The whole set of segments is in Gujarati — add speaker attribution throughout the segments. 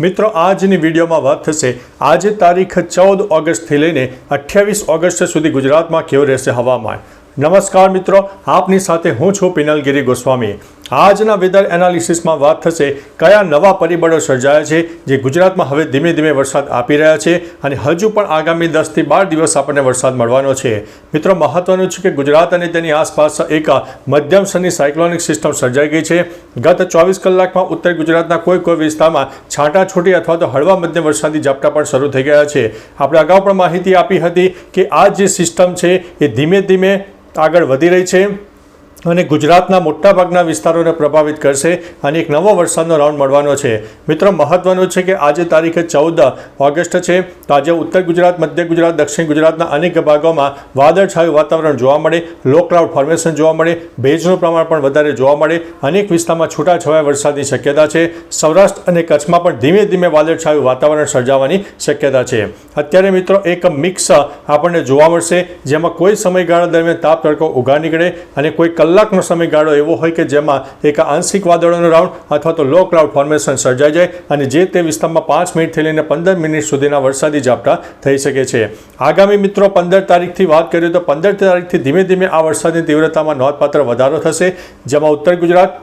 Speaker 1: મિત્રો, આજની વિડીયોમાં વાત થશે. આજે તારીખ ચૌદ ઓગસ્ટથી લઈને અઠ્યાવીસ ઓગસ્ટ સુધી ગુજરાતમાં કેવું રહેશે હવામાન? નમસ્કાર મિત્રો, આપની સાથે હું છું પિનલગીરી ગોસ્વામી. આજના વેધર એનાલિસિસમાં વાત થશે કયા નવા પરિબળો સર્જાયા છે, જે ગુજરાતમાં હવે ધીમે ધીમે વરસાદ આપી રહ્યા છે અને હજુ પણ આગામી દસથી બાર દિવસ આપણને વરસાદ મળવાનો છે. મિત્રો, મહત્વનું છે કે ગુજરાત અને તેની આસપાસ એક મધ્યમ સ્તરની સાયક્લોનિક સિસ્ટમ સર્જાઈ ગઈ છે. ગત ચોવીસ કલાકમાં ઉત્તર ગુજરાતના કોઈ કોઈ વિસ્તારમાં છાંટાછૂટી અથવા તો હળવા મધ્યમ વરસાદી ઝાપટા પણ શરૂ થઈ ગયા છે. આપણે અગાઉ પણ માહિતી આપી હતી કે આ જે સિસ્ટમ છે એ ધીમે ધીમે આગળ વધી રહી છે. અને ગુજરાતના મોટાભાગના વિસ્તારોને પ્રભાવિત કરશે અને એક નવો વરસાદનો રાઉન્ડ મળવાનો છે. મિત્રો, મહત્વનું છે કે આજે તારીખે ચૌદ ઓગસ્ટ છે. તો આજે ઉત્તર ગુજરાત, મધ્ય ગુજરાત, દક્ષિણ ગુજરાતના અનેક ભાગોમાં વાદળછાયું વાતાવરણ જોવા મળે લો ક્લાઉડ ફોર્મેશન જોવા મળે, ભેજનું પ્રમાણ પણ વધારે જોવા મળે. અનેક વિસ્તારમાં છૂટાછવાયા વરસાદની શક્યતા છે. સૌરાષ્ટ્ર અને કચ્છમાં પણ ધીમે ધીમે વાદળછાયું વાતાવરણ સર્જાવાની શક્યતા છે. અત્યારે મિત્રો, એક મિક્સ આપણને જોવા મળશે, જેમાં કોઈ સમયગાળા દરમિયાન તાપ તડકો ઉઘા નીકળે અને કોઈ કલાકનો સમયગાળો એવો હોય કે જેમાં એક આંશિક વાદળોનો રાઉન્ડ અથવા તો લો ક્લાઉડ ફોર્મેશન સર્જાઈ જાય અને જે તે વિસ્તારમાં પાંચ મિનિટથી લઈને પંદર મિનિટ સુધીના વરસાદી ઝાપટા થઈ શકે છે. આગામી મિત્રો, પંદર તારીખથી વાત કરીએ તો પંદર તારીખથી ધીમે ધીમે આ વરસાદની તીવ્રતામાં નોંધપાત્ર વધારો થશે, જેમાં ઉત્તર ગુજરાત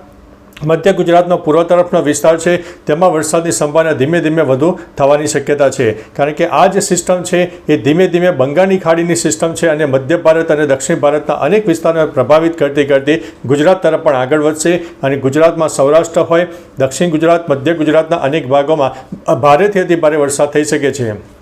Speaker 1: મધ્ય ગુજરાતનો પૂર્વ તરફનો વિસ્તાર છે, તેમાં વરસાદની સંભાવના ધીમે ધીમે વધુ થવાની શક્યતા છે. કારણ કે આ જે સિસ્ટમ છે, એ ધીમે ધીમે બંગાળની ખાડીની સિસ્ટમ છે અને મધ્ય ભારત અને દક્ષિણ ભારતના અનેક વિસ્તારોને પ્રભાવિત કરતી કરતી ગુજરાત તરફ પણ આગળ વધશે અને ગુજરાતમાં સૌરાષ્ટ્ર હોય, દક્ષિણ ગુજરાત, મધ્ય ગુજરાતના અનેક ભાગોમાં ભારેથી અતિ ભારે વરસાદ થઈ શકે છે.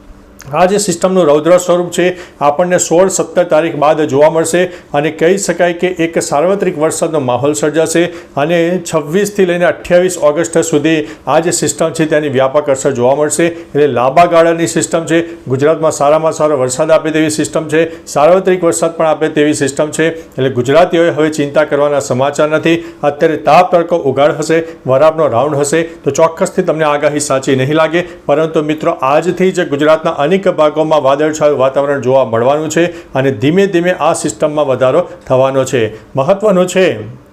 Speaker 1: આ જે સિસ્ટમનું રૌદ્ર સ્વરૂપ છે. આપણને સોળ, સત્તર તારીખ બાદ જોવા મળશે અને કહી શકાય કે એક સાર્વત્રિક વરસાદનો માહોલ સર્જાશે અને છવ્વીસથી લઈને અઠ્યાવીસ ઓગસ્ટ સુધી આ જે સિસ્ટમ છે તેની વ્યાપક અસર જોવા મળશે. એટલે લાંબા ગાળાની સિસ્ટમ છે. ગુજરાતમાં સારામાં સારો વરસાદ આપે તેવી સિસ્ટમ છે. સાર્વત્રિક વરસાદ પણ આપે તેવી સિસ્ટમ છે. એટલે ગુજરાતીઓએ હવે ચિંતા કરવાના સમાચાર નથી. અત્યારે તાપ, તડકો ઉગાડ હશે, વરાપનો રાઉન્ડ હશે. તો ચોક્કસથી તમને આગાહી સાચી નહીં લાગે. પરંતુ મિત્રો, આજથી જ ગુજરાતના અનેક ભાગોમાં વાદળછાયું વાતાવરણ જોવા મળવાનું છે અને ધીમે ધીમે આ સિસ્ટમમાં વધારો થવાનો છે. મહત્વનું છે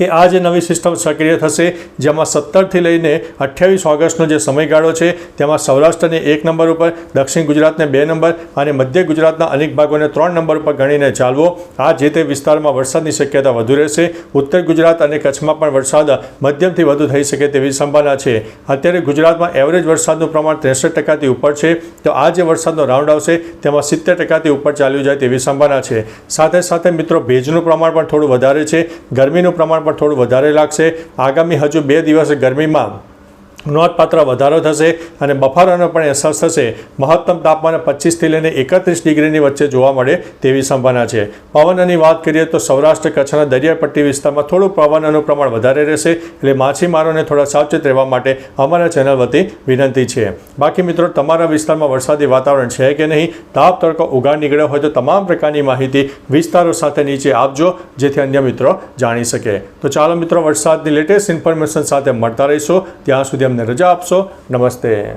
Speaker 1: કે આ જે નવી સિસ્ટમ સક્રિય થશે, જેમાં સત્તરથી લઈને અઠ્યાવીસ ઓગસ્ટનો જે સમયગાળો છે, તેમાં સૌરાષ્ટ્રને એક નંબર ઉપર, દક્ષિણ ગુજરાતને બે નંબર અને મધ્ય ગુજરાતના અનેક ભાગોને ત્રણ નંબર ઉપર ગણીને ચાલવો. આ જે તે વિસ્તારમાં વરસાદની શક્યતા વધુ રહેશે. ઉત્તર ગુજરાત અને કચ્છમાં પણ વરસાદ મધ્યમથી વધુ થઈ શકે તેવી સંભાવના છે. અત્યારે ગુજરાતમાં એવરેજ વરસાદનું પ્રમાણ ત્રેસઠ ટકાથી ઉપર છે. તો આ જે વરસાદનો રાઉન્ડ આવશે, તેમાં સિત્તેર ટકાથી ઉપર ચાલ્યું જાય તેવી સંભાવના છે. સાથે સાથે મિત્રો, ભેજનું પ્રમાણ પણ થોડું વધારે છે. ગરમીનું પ્રમાણ પણ થોડું વધારે લાગશે. આગામી હજુ બે દિવસ ગરમીમાં નોંધપાત્ર વધારો થશે અને બફારાનો પણ અહેસાસ થશે. મહત્તમ તાપમાન પચીસથી લઈને એકત્રીસ ડિગ્રીની વચ્ચે જોવા મળે તેવી સંભાવના છે. પવનની વાત કરીએ તો સૌરાષ્ટ્ર કચ્છના દરિયાપટ્ટી વિસ્તારમાં થોડું પવનનું પ્રમાણ વધારે રહેશે એટલે માછીમારોને થોડા સાવચેત રહેવા માટે અમારા ચેનલ વતી વિનંતી છે. બાકી મિત્રો, તમારા વિસ્તારમાં વરસાદી વાતાવરણ છે કે નહીં? તાપ, તડકો ઉગાડ નીકળ્યો હોય તો તમામ પ્રકારની માહિતી વિસ્તારો સાથે નીચે આપજો, જેથી અન્ય મિત્રો જાણી શકે. તો ચાલો મિત્રો, વરસાદની લેટેસ્ટ ઇન્ફોર્મેશન સાથે મળતા રહીશું. ત્યાં સુધી અમને રજા આપશો. નમસ્તે.